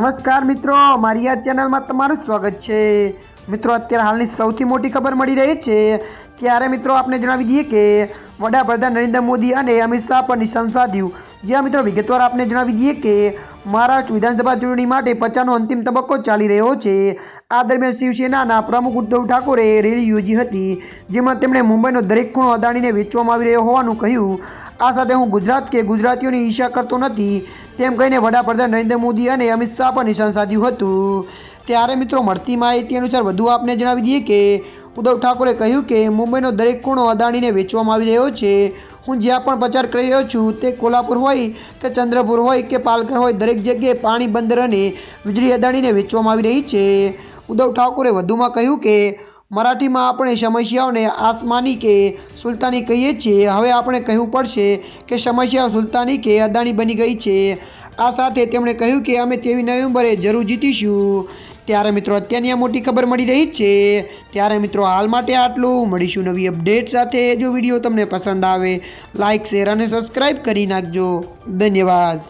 નમસ્કાર મિત્રો, મારી આ ચેનલમાં તમારું સ્વાગત છે. મિત્રો, અત્યારે હાલની સૌથી મોટી ખબર મળી રહી છે, ત્યારે મિત્રો આપને જણાવી દઈએ કે વડાપ્રધાન નરેન્દ્ર મોદી અને અમિત શાહ પર નિશાન સાધ્યું જ્યાં મિત્રો વિગતવાર આપને જણાવી દઈએ કે મહારાષ્ટ્ર વિધાનસભા ચૂંટણી માટે પ્રચારનો અંતિમ તબક્કો ચાલી રહ્યો છે. આ દરમિયાન શિવસેનાના પ્રમુખ ઉદ્ધવ ઠાકોરે રેલી યોજી હતી, જેમાં તેમણે મુંબઈનો દરેક ખૂણો અદાણીને વેચવામાં આવી રહ્યો હોવાનું કહ્યું. આ સાથે હું ગુજરાત કે ગુજરાતીઓની ઈર્ષા કરતો નથી, તેમ કહીને વડાપ્રધાન નરેન્દ્ર મોદી અને અમિત શાહ પર નિશાન સાધ્યું હતું. ત્યારે મિત્રો, મળતી માહિતી અનુસાર વધુ આપને જણાવી દઈએ કે, ઉદ્ધવ ઠાકોરે કહ્યું કે, મુંબઈનો દરેક ખૂણો અદાણીને વેચવામાં આવી રહ્યો છે. હું જ્યાં પણ પ્રચાર કરી રહ્યો છું, તે કોલ્હાપુર હોય કે ચંદ્રપુર હોય કે પાલઘર હોય, દરેક જગ્યાએ પાણી બંદર અને વીજળી અદાણીને વેચવામાં આવી રહી છે. ઉદ્ધવ ઠાકોરે વધુમાં કહ્યું કે મરાઠીમાં આપણે સમસ્યાઓને આસમાની કે સુલતાની કહીએ છીએ. હવે આપણે કહેવું પડશે કે સમસ્યાઓ સુલતાની કે અદાણી બની ગઈ છે. આ સાથે તેમણે કહ્યું કે અમે તેવી નવેમ્બરે જરૂર જીતીશું. ત્યારે મિત્રો, અત્યારની આ મોટી ખબર મળી રહી છે. ત્યારે મિત્રો, હાલ માટે આટલું. મળીશું નવી અપડેટ સાથે. જો વીડિયો તમને પસંદ આવે લાઇક શેર અને સબસ્ક્રાઈબ કરી નાખજો. ધન્યવાદ.